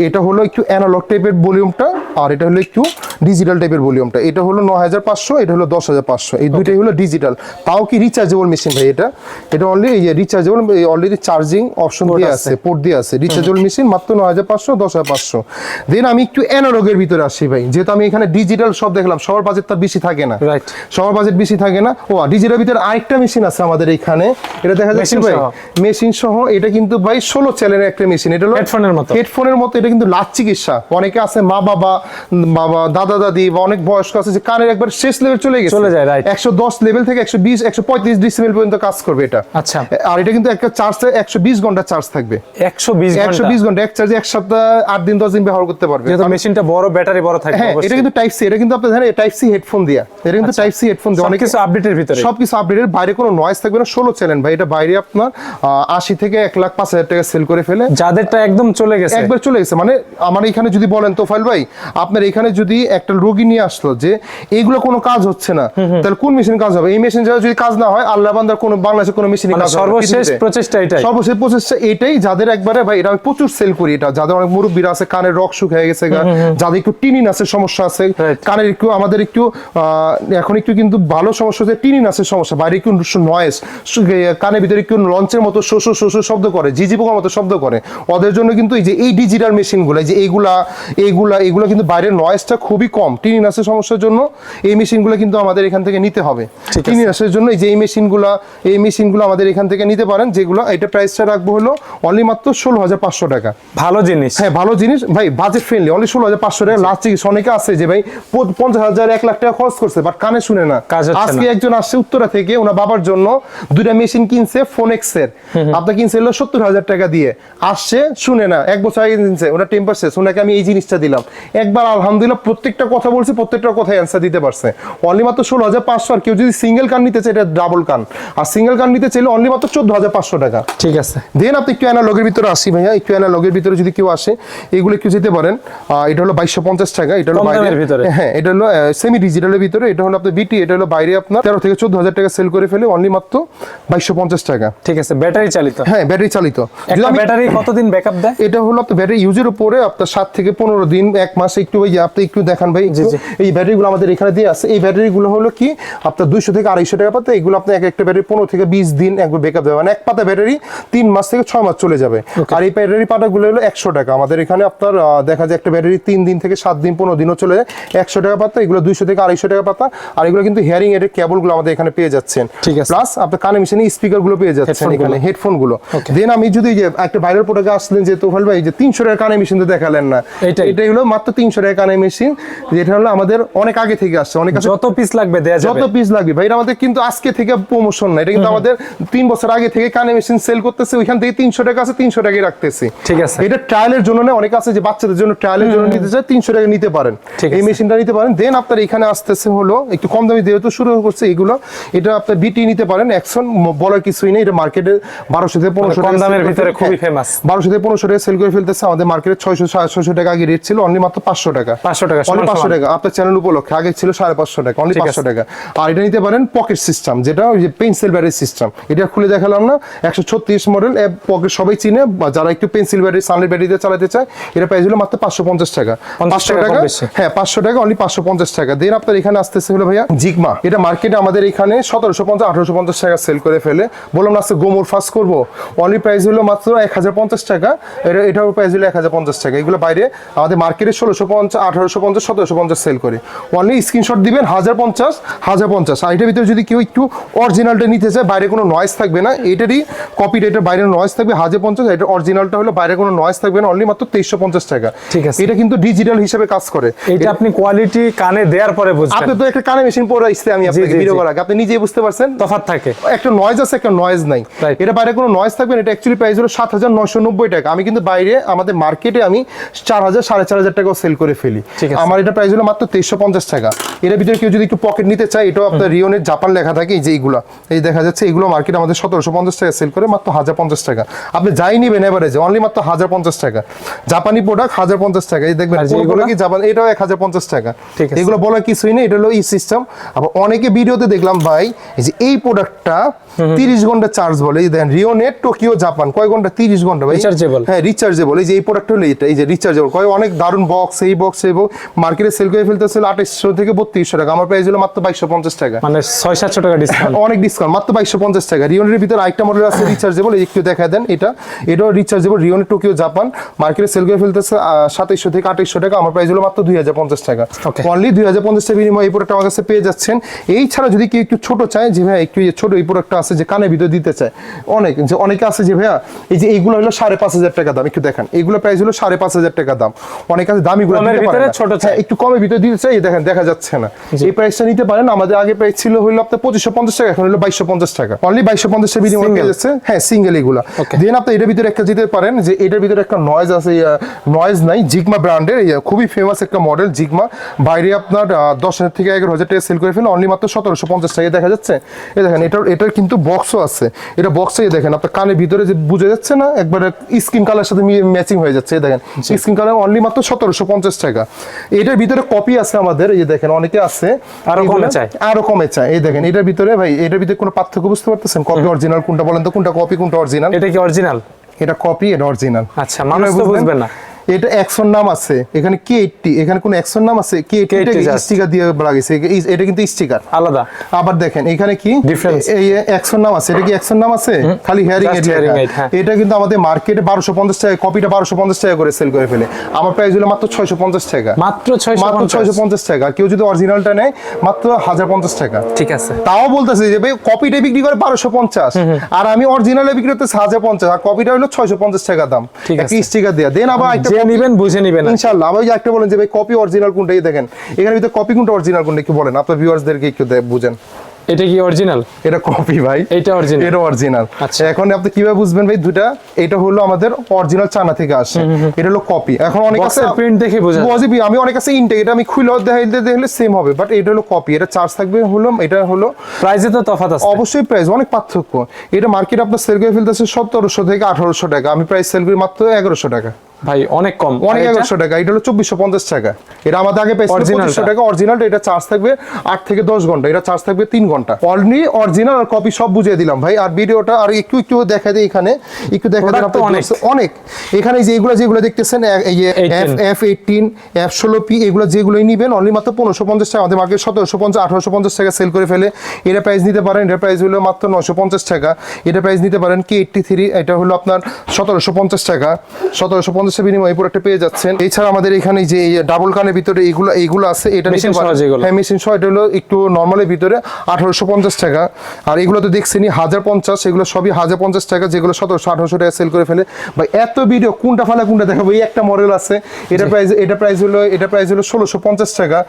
এটা হলো একটু অ্যানালগ টাইপের ভলিউমটা আর এটা হলো একটু ডিজিটাল টাইপের ভলিউমটা এটা হলো ন হাজার পাঁচশো এটা হলো দশ হাজার পাঁচশো। এই দুইটাই হলো ডিজিটাল তাও কি রিচার্জেবল মেশিন ভাই এটা? এটা only rechargeable already charging option দিয়ে আছে। পোর্ট দিয়ে আছে। রিচার্জেবল মেশিন মাত্র ন হাজার পাঁচশো দশ হাজার পাঁচশো। দেন আমি একটু অ্যানালগের ভিতরে আসি ভাই। যেহেতু আমি এখানে ডিজিটাল সব দেখলাম সবার বাজেট তার বেশি থাকে না। রাইট সবার বাজেট বেশি থাকে না। ও ডিজিটাল ভিতরে আরেকটা মেশিন আছে আমাদের এখানে। এটা দেখা যাচ্ছে ভাই। মেশিন সহ। এটা কিন্তু ভাই ষোলো চ্যানেলের একটা মেশিন এটা হলো Headphone-এর মতো। হেডফোনের মতো এটা কিন্তু লাচ চিকিৎসা। অনেকে আছে মা বাবা বাবা দাদা দাদি বা অনেক বয়স্ক আছে যে কানের একবার শেষ লেভেল চলে গেছে। চলে যায়, right. একশো দশ লেভেল থেকে একশো বিশ একশো পঁয়ত্রিশ ডিসিমেল পর্যন্ত কাজ করবে এটা। আচ্ছা। আর এটা কিন্তু একটা চার্জ একশো বিশ ঘণ্টা চার্জ থাকবে। একশো বিশ একশো ঘণ্টা বিশ ঘণ্টা এক চার্জে এক সপ্তাহ আট দিন দশ দিন ব্যবহার করতে পারবে। যেহেতু মেশিনটা বড় ব্যাটারি বড় থাকে হ্যাঁ এটা কিন্তু টাইপ সি এটা কিন্তু আপনি জানেন টাইপ সি হেডফোন দিয়া। এটা কিন্তু টাইপ সি হেডফোন দিয়ে। অনেক কিছু আপডেটের ভিতরে। সব কিছু আপডেটের বাইরে কোনো নয়েজ থাকবে না। ষোলো চ্যানেল ভাই এটা বাইরে আপনার আশি থেকে এক লাখ পাঁচ হাজার টাকা সেল করে ফেলে। যাদেরটা একদম চলে গেছে। একবার চলে গেছে। মানে আমার এখানে যদি বলেন তোফাইল ভাই আপনার এখানে যদি একটা রোগী নিয়ে আসলো যে এইগুলো কোনো কাজ হচ্ছে না তাহলে কোন মেশিন কাজ হবে? এই মেশিন ছাড়া যদি কাজ না হয় আল্লাহ বান্দার কোনো বাংলাদেশে কোনো মেশিন মানে কাজ সর্বশেষ প্রচেষ্টা এটাই। সর্বশেষ প্রচেষ্টা এটাই। যাদের একবারে ভাই এটা আমি প্রচুর সেল করি এটা। যাদের অনেক মুরব্বীরা আছে কানের রক শুকিয়ে গেছে যাদের একটু টিনিন আছে সমস্যা আছে কানের একটু আমাদের একটু আহ, এখন একটু কিন্তু ভালো সমস্যা হচ্ছে টিনিন আছে সমস্যা। বাইরে একটু নয়েস কানের ভিতরে একটু লঞ্চের মতো শোষ শোষ শব্দ করে জিজি পোকার মতো শব্দ করে। ওদের জন্য কিন্তু এই যে এই ডিজিটাল মেশিনগুলো যে এইগুলা এইগুলা এইগুলা কিন্তু বাইরের নয়েসটা খুবই কম। টিনিন আছে সমস্যার জন্য এই মেশিনগুলো কিন্তু আমাদের এখান থেকে নিতে হবে। আছে। জন্য এই যে এই মেশিনগুলো এই মেশিনগুলো আমাদের এখান থেকে নিতে পারেন যেগুলো এটা প্রাইসটা রাখব হলো অনলি মাত্র ষোলো হাজার পাঁচশো টাকা। ভালো জিনিস। হ্যাঁ ভালো জিনিস। ভাই বাজেট ফ্রেন্ডলি অনলি ষোলো হাজার পাঁচশো টাকা। লাস্ট চিকিৎসা অনেকে আছে যে ভাই পঞ্চাশ হাজার এক লাখ টাকা খরচ করছে বাট কানে শুনে না। আজকে একজন আসছে উত্তরা থেকে ওনার বাবার জন্য দুইটা মেশিন কিনছে ফোনেক্স এর আপনার কিনছে হলো সত্তর হাজার টাকা দিয়ে। আসছে শুনে না। এক বছর আগে কিনছে ওনার টেম্পার শেষ ওনাকে আমি এই জিনিসটা দিলাম। একবার আলহামদুলিল্লাহ প্রত্যেকটা কথা বলছি প্রত্যেকটা কথায় অ্যান্সার দিতে পারছে। অনলি মাত্র ষোলো হাজার পাঁচশো আর কেউ যদি সিঙ্গেল কান নিতে চায় এটা ডাবল কান আর সিঙ্গেল কান নিতে চাইলে অনলি মাত্র চোদ্দ হাজার পাঁচশো টাকা। ঠিক আছে। দেন আপনি একটু অ্যানালগের ভিতরে আসি ভাইয়া একটু অ্যানালগের ভিতরে যদি কেউ আসে এগুলো একটু যেতে পারেন। এটা হলো বাইশশো পঞ্চাশ টাকা এটা হলো কম দামের বাইরে ভিতরে। হ্যাঁ এটা হলো সেমি ডিজিটালের ভিতরে এটা হলো আপনার বিটি এটা হলো বাইরে আপনার তেরো থেকে চোদ্দ হাজার টাকা সেল করে ফেলে অনলি মাত্র বাইশশো পঞ্চাশ টাকা। ঠিক আছে ব্যাটারি চালিত। হ্যাঁ ব্যাটারি চালিত। ব্যাটারি কতদিন ব্যাকআপ দেয়? এটা হলো আপনার ব্যাটারি ইউজের উপরে আপনার সাত থেকে পনেরো দিন এক মাস একটু যে আপনি একটু দেখান ভাই। এই ব্যাটারিগুলো আমাদের এখানে দিয়ে আছে। এই ব্যাটারিগুলো হলো কি আপনার দুইশো থেকে আড়াইশো টাকা পাতা এগুলো আপনি এক একটা ব্যাটারি পনেরো থেকে বিশ দিন একবার বেকআপ দেবে মানে এক পাতা ব্যাটারি তিন মাস থেকে ছয় মাস চলে যাবে। আর এই ব্যাটারি পাতাগুলো হলো একশো টাকা। আমাদের এখানে আপনার দেখা যায় একটা ব্যাটারি তিন দিন থেকে সাত দিন পনেরো দিনও চলে যায়। একশো টাকা পাতা এগুলো দুইশো থেকে আড়াইশো টাকা পাতা। আর এগুলো কিন্তু হিয়ারিং এর কেবলগুলো আমাদের এখানে পেয়ে যাচ্ছেন। ঠিক আছে। প্লাস আপনার কানে মেশিনে স্পিকারগুলো পেয়ে যাচ্ছেন এখানে হেডফোনগুলো দেন আমি যদি যে একটা ভাইরাল প্রোডাক্ট আসলেন যে তোফাল ভাই যে তিনশো টাকার কানে মেশিন তো দেখালেন না। এটাই। হলো মাত্র তিনশো টাকার কানে মেশিন যেটা হলো আমাদের অনেক আগে থেকে আসছে অনেক যত পিস লাগবে দেয়া যাবে। যত পিস লাগবে। ভাই এটা আমাদের কিন্তু আজকে থেকে প্রমোশন না এটা কিন্তু আমাদের তিন বছর আগে থেকে কানে মেশিন সেল করতেছে ওইখান থেকে তিনশো টাকা আছে তিনশো টাকায় রাখতেছি। ঠিক আছে। এটা ট্রায়ালের জন্য না অনেক আছে যে বাচ্চাদের জন্য ট্রায়ালের জন্য নিতে চায় তিনশো টাকা নিতে পারেন। এই মেশিনটা নিতে পারেন। দেন আপনার এখানে আসতেছে হলো একটু কম দামি যেহেতু শুরু করছে এগুলো এটা আপনার বিটি নিতে পারেন। একশন বলার কিছুই নেই এটা মার্কেটে বারোশো থেকে পনেরোশো কম দামের ভিতরে খুবই ফেমাস বারোশো থেকে পনেরোশো টাকা সেল করে ফেলতেছে। আমাদের মার্কেটে ছয়শো সাড়ে ছয়শো টাকা আগে রেট ছিল অনলি মাত্র পাঁচশো টাকা। 500 টাকা, অনলি পাঁচশো টাকা আপনার চ্যানেল উপলক্ষে আগে ছিল সাড়ে পাঁচশো টাকা অনলি পাঁচশো টাকা। আর এটা নিতে পারেন পকেট সিস্টেম যেটা ওই যে পেন্সিল ব্যাটারি সিস্টেম এটা খুলে দেখালাম না একশো ছত্রিশ মডেল পকেট সবাই চিনে বা যারা একটু পেন্সিল ব্যাটারি সানলাইট ব্যাটারি দিয়ে চালাতে চায় এটা প্রাইস হলো মাত্র পাঁচশো পঞ্চাশ টাকা। পাঁচশো টাকা। হ্যাঁ পাঁচশো টাকা অনলি পাঁচশো পঞ্চাশ টাকা। দেন আপনার এখানে আসতেছে হলো ভাইয়া জিগমা এটা মার্কেটে আমাদের এখানে সতেরোশো পঞ্চাশ আঠারোশো পঞ্চাশ টাকা সেল করে ফেলে। বললাম না আজকে গোমর ফার্স্ট করব। অনলি প্রাইস হলো মাত্র এক হাজার পঞ্চাশ টাকা। এটা এটার প্রাইস হলো এক হাজার পঞ্চাশ টাকা। এগুলো বাইরে আমাদের মার্কেটে ষোলোশো পঞ্চাশ আঠারোশো পঞ্চাশ সতেরোশো পঞ্চাশ সেল করে। অনলি স্ক্রিনশট দিবেন হাজার পঞ্চাশ হাজার পঞ্চাশ। আর এটার ভিতরে যদি কেউ একটু অরিজিনালটা নিতে চায় বাইরে কোনো নয়েজ থাকবে না। এটারই কপিটা এটার বাইরে নয়েজ থাকবে হাজার পঞ্চাশ। এটা অরিজিনালটা হলো বাইরে কোনো নয়েজ থাকবে না অনলি মাত্র তেইশশো পঞ্চাশ টাকা। ঠিক আছে। এটা কিন্তু ডিজিটাল হিসেবে কাজ করে। এইটা আপনি কোয়ালিটি কানে দেওয়ার পরে বুঝবেন। আপনি তো একটা কানে মেশিন পরে আসছে আমি আপনাকে ভিডিও জি। করার আপনি নিজেই বুঝতে পারছেন? তফাৎ থাকে। একটা নয়েজ আছে একটা নয়েজ নাই. এটা বাইরে কোনো নয়েজ থাকবে না এটা অ্যাকচুয়ালি প্রাইস হলো সাত হাজার নয়শো নব্বই টাকা। আমি কিন্তু বাইরে আমাদের মার্কেটে আমি চার হাজার সাড়ে চার হাজার টাকাও সেল করে ফেলি। আমার এটা প্রাইস হলো মাত্র তেইশশো পঞ্চাশ টাকা। এর ভিতরে কেউ যদি একটু পকেট নিতে চায় এটাও আপনার রিওনের জাপান লেখা থাকে এই যে এইগুলো। এই দেখা যাচ্ছে এগুলো মার্কেট আমাদের সতেরোশো পঞ্চাশ টাকা সেল করে মাত্র হাজার পঞ্চাশ টাকা। আপনি যাই নিবেন এভারেজে অনলি মাত্র হাজার পঞ্চাশ টাকা। জাপানি প্রোডাক্ট হাজার পঞ্চাশ টাকা। এই দেখবেন যেগুলো? কি জাপান এটাও এক হাজার পঞ্চাশ টাকা। ঠিক। এগুলো বলার কিছুই নেই এটা হলো ই সিস্টেম আবার অনেকে ভিডিওতে দেখলাম ভাই এই যে এই প্রোডাক্টটা তিরিশ ঘণ্টা চার্জ বলে। এই দেখেন রিও নেট টোকিও জাপান কয় ঘণ্টা? তিরিশ ঘণ্টা ভাই? Rechargeable? হ্যাঁ রিচার্জেবল এই যে এই প্রোডাক্ট হলো এটা এই যে রিচার্জেবল কয় অনেক দারুণ বক্স এই বক্স এই বক্স মার্কেটে সেল করে ফেলতেছে আঠাইশশো থেকে বত্রিশশো টাকা। আমার প্রাইস হলো মাত্র বাইশশো পঞ্চাশ টাকা। মানে ছয় সাতশো টাকা ডিসকাউন্ট অনেক ডিসকাউন্ট মাত্র বাইশশো পঞ্চাশ টাকা। রিওনের ভিতরে আরেকটা মডেল আছে রিচার্জেবল একটু দেখা দেন এটা। এটাও রিচার্জেবল রিওনের টোকিও জাপান মার্কেটে সেল করে ফেলতেছে সাতাইশশো থেকে আঠাইশশো টাকা। আমার প্রাইস হলো মাত্র দুই হাজার পঞ্চাশ টাকা. অনলি দুই হাজার পঞ্চাশ টাকা বিনিময়ে এই প্রোডাক্ট আমার কাছে পেয়ে যাচ্ছেন। এই ছাড়া যদি কেউ একটু ছোট চায় যে ভাই একটু ছোট এই প্রোডাক্টটা আছে যে কানে ভিতরে দিতে চায়। অনেক যে অনেকে আছে যে ভাইয়া এই যে এইগুলো হলো সাড়ে পাঁচ হাজার টাকা দাম একটু দেখেন। এইগুলো প্রাইস হলো সাড়ে পাঁচ হাজার টাকা দাম। অনেক আছে দামিগুলো দিতে ভিতরে ছোট। হ্যাঁ, একটু কমের ভিতরে দিতে চাই দেখেন দেখা যাচ্ছে না। এই প্রাইসটা নিতে পারেন আমাদের আগে প্রাইস ছিল হলো আপনার পঁচিশশো পঞ্চাশ টাকা এখন হলো বাইশশো পঞ্চাশ টাকা। অনলি বাইশশো পঞ্চাশ টাকা বিনিময়? পেয়ে যাচ্ছে হ্যাঁ সিঙ্গেল এগুলা. দেন আপনি এটার ভিতরে একটা দিতে পারেন যে এটার ভিতরে একটা নয়েজ আছে নয়েজ নাই। জিগমা ব্র্যান্ডের খুবই ফেমাস একটা মডেল জিগমা বাইরে আপনার দশ হাজার থেকে এগারো হাজার টাকা সেল করে ফেলে অনলি মাত্র সতেরোশো পঞ্চাশ টাকা দেখা যাচ্ছে। এই দেখেন এটার এটার কিন্তু বক্সও আছে। এটা বক্সে দেখেন আপনার কানের ভিতরে যে বুঝে যাচ্ছে না একবারে স্কিন কালার সাথে ম্যাচিং হয়ে যাচ্ছে দেখেন। স্কিন কালার অনলি মাত্র সতেরোশো পঞ্চাশ টাকা। এটার ভিতরে কপি আছে আমাদের এই যে দেখেন অনেকে আছে। আরও কমে চায়? আরও কমে চায় এই দেখেন এটার ভিতরে ভাই এটার ভিতরে কোনো পার্থক্য বুঝতে পারতেছেন? কপি অরিজিনাল কোনটা বলেন তো? কোনটা কপি কোনটা অরিজিনাল এটা কি অরিজিনাল এটা কপি এটা অরিজিনাল আচ্ছা, মানুষ তো বুঝবে না। এটা এক্সন নাম আছে। এখানে কে এইটটি এখানে কোন এক্সন নাম আছে? কে K80 স্টিকার দিয়ে লাগিয়েছে এই- এটা কিন্তু স্টিকার আলাদা। আবার দেখেন এখানে কি? Difference। এই এক্সন নাম আছে। এটা কি এক্সন নাম আছে? খালি হেয়ারিং হ্যাঁ। এটা কিন্তু আমাদের মার্কেটে বারোশো পঞ্চাশ টাকা কপিটা বারোশো পঞ্চাশ টাকা করে সেল করে ফেলে। আমার প্রাইস হলো মাত্র ছয়শো পঞ্চাশ টাকা। মাত্র ছয়শো মাত্র ছয়শো পঞ্চাশ টাকা। কেউ যদি অরিজিনালটা নেয় মাত্র হাজার পঞ্চাশ টাকা। ঠিক আছে। তাও বলতেছে যে ভাই কপিটা বিক্রি করে বারোশো পঞ্চাশ। আর আমি অরিজিনালে বিক্রি করতেছি হাজার পঞ্চাশ। আর কপিটা হলো ছয়শো পঞ্চাশ টাকা দাম। ঠিক আছে। স্টিকার দেওয়া দেন আবার একটা যে নিবেন বুঝে নিবেন যে একটা বলেন যে ভাই কপি অরিজিনাল কোনটা এই দেখেন? এখানে ভিতরে কপি কোনটা অরিজিনাল কোনটা একটু বলেন। আপনার ভিউয়ার্সদেরকে একটু বুঝেন। এটা কি অরিজিনাল এটা কপি ভাই। অরিজিনাল এটা অরিজিনাল আচ্ছা। এখন আপনি কীভাবে বুঝবেন ভাই দুটা এটা হলো আমাদের অরিজিনাল চানা থেকে আসে। এটা হলো কপি। এখন অনেক আছে প্রিন্ট দেখে বোঝা। আমি অনেক আছে ইনটেক এটা আমি খুলে দেখাইতে দেখলে সেম হবে। বাট এটা হলো কপি। এটা চার্জ থাকবে হলো এটা হলো প্রাইসে তো তফাৎ আছে। অবশ্যই প্রাইস অনেক পার্থক্য। এটা মার্কেট আপনার সেল করে ফেলতেছে সতেরোশো থেকে আঠারোশো টাকা। আমি প্রাইস সেল করি মাত্র এগারোশো টাকা। ভাই অনেক কম। অনেক? এগারোশো টাকা এটা হলো চব্বিশশো পঞ্চাশ টাকা। এটা আমাদের আগে পঁচিশশো টাকা অরিজিনালটা এটা চার্জ থাকবে আট থেকে দশ ঘণ্টা এটা চার্জ থাকবে তিন ঘণ্টা। অলরেডি অরিজিনাল আর কপি সব বুঝিয়ে দিলাম ভাই আর ভিডিওটা আর একটু একটু দেখা দিই এখানে একটু দেখা দিই অনেক। অনেক। এখানে যে এগুলো যেগুলো দেখতেছেন এ- এই 18 এফ এইটিন এফ ষোলো পি এগুলো যেগুলোই নিবেন অনলি মাত্র পনেরোশো পঞ্চাশ টাকা। আমাদের মার্কেট সতেরোশো পঞ্চাশ আঠারোশো পঞ্চাশ টাকা সেল করে ফেলে। এটা প্রাইস নিতে পারেন এটা প্রাইস হলো মাত্র নশো পঞ্চাশ টাকা। এটা প্রাইস নিতে পারেন কে এইটটি থ্রি এটা হলো আপনার সতেরোশো পঞ্চাশ টাকা। সতেরোশো পঞ্চাশ পঞ্চাশের বিনিময়ে এই প্রোডাক্টটা পেয়ে যাচ্ছেন। এছাড়া আমাদের এখানে যে ডাবল কানের ভিতরে এগুলো এইগুলো আছে এটা যেগুলো। হ্যাঁ মেশিন সহ এটা হলো একটু নর্মালের ভিতরে আঠারোশো পঞ্চাশ টাকা। আর এগুলো তো দেখছেনি হাজার পঞ্চাশ এগুলো সবই হাজার পঞ্চাশ টাকা যেগুলো সতেরোশো আঠারোশো টাকা সেল করে ফেলে। বা এত ভিডিও কোনটা ফালা কোনটা দেখাবো? এই একটা মডেল আছে এটা প্রাইস এটা প্রাইস হলো এটা প্রাইস হলো ষোলোশো পঞ্চাশ টাকা।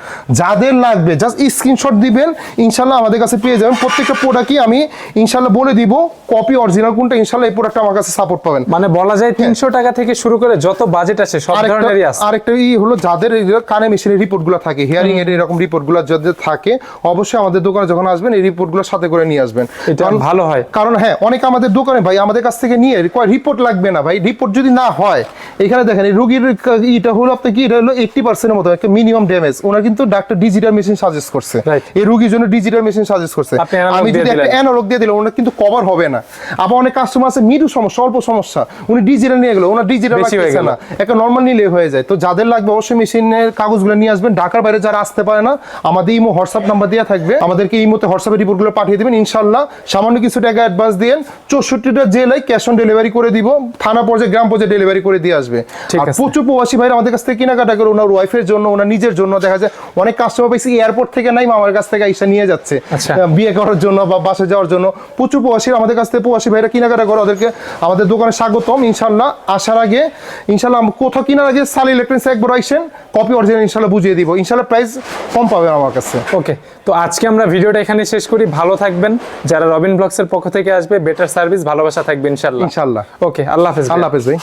যাদের লাগবে জাস্ট স্ক্রিনশট দিবেন ইনশাল্লাহ আমাদের কাছে পেয়ে যাবেন। প্রত্যেকটা প্রোডাক্টই আমি ইনশাল্লাহ বলে দিব কপি অরিজিনাল কোনটা ইনশাল্লাহ এই প্রোডাক্টটা আমার কাছে সাপোর্ট পাবেন। মানে বলা যায় তিনশো টাকা থেকে শুরু করে যত বাজেট আছে সব ধরনেরই আছে। আরেকটা ই হলো যাদের কানে মেশিনের রিপোর্টগুলো থাকে হিয়ারিং এর এরকম রিপোর্টগুলো যাদের থাকে অবশ্যই আমাদের দোকানে যখন আসবেন এই রিপোর্টগুলো সাথে করে নিয়ে আসবেন। এটা ভালো হয়। কারণ হ্যাঁ অনেক আমাদের দোকানে ভাই আমাদের কাছ থেকে নিয়ে রিপোর্ট লাগবে না ভাই? রিপোর্ট যদি না হয় এখানে দেখেন এই রুগীর ইটা হলো আপনি কি এটা হলো এইটটি পার্সেন্টের মতো একটা মিনিমাম ড্যামেজ ওনার কিন্তু ডাক্তার ডিজিটাল মেশিন সাজেস্ট করছে। এই রুগীর জন্য ডিজিটাল মেশিন সাজেস্ট করছে। আমি যদি একটা অ্যানালগ দিয়ে দিলাম ওনার কিন্তু কভার হবে না। আবার অনেক কাস্টমার আছে মিডু সমস্যা অল্প সমস্যা। উনি ডিজিটাল নিয়ে গেল ওনার ডিজিটাল না। একটা নর্মাল নিলে হয়ে যায়। তো যাদের লাগবে অবশ্যই মেশিনের কাগজগুলো নিয়ে আসবেন। ঢাকার বাইরে যারা আসতে পারে না আমাদের ইমো হোয়াটসঅ্যাপ নাম্বার দেওয়া থাকবে। আমাদেরকে ইমোতে হোয়াটসঅ্যাপে রিপোর্টগুলো পাঠিয়ে দেবেন। ইনশাল্লাহ সামান্য কিছু টাকা অ্যাডভান্স দিয়ে চৌষট্টিটা জেলায় ক্যাশ অন ডেলিভারি করে দিব। থানা পর্যায়ে গ্রাম পর্যায়ে ডেলিভারি করে দিয়ে আসবে। আর। প্রচুর প্রবাসী ভাইরা আমাদের কাছ থেকে কেনাকাটা করে ওনার ওয়াইফের জন্য ওনার নিজের জন্য দেখা যায় অনেক কাস্টমার পাইছি এয়ারপোর্ট থেকে নাই আমার কাছ থেকে আইসা নিয়ে যাচ্ছে। আচ্ছা। বিয়ে করার জন্য বা বাসে যাওয়ার জন্য। প্রচুর প্রবাসী আমাদের কাছ থেকে প্রবাসী ভাইরা কেনাকাটা করে ওদেরকে আমাদের দোকানে স্বাগতম। ইনশাল্লাহ আসার আগে ইনশাল্লাহ কোথাও কিনার আছে সালি ইলেকট্রনিক্স একবার আইসেন কপি অরিজিনাল ইনশাল্লাহ বুঝিয়ে দিব। ইনশাল্লাহ প্রাইস কম পাবে আমার কাছে। ওকে তো আজকে আমরা ভিডিওটা এখানে শেষ করি। ভালো থাকবেন। যারা রবিন ব্লগসের পক্ষ থেকে আসবে বেটার সার্ভিস ভালোবাসা থাকবে ইনশাল্লাহ। ইনশাল্লাহ। ওকে আল্লাহ হাফেজ আল্লাহ হাফেজ ভাই।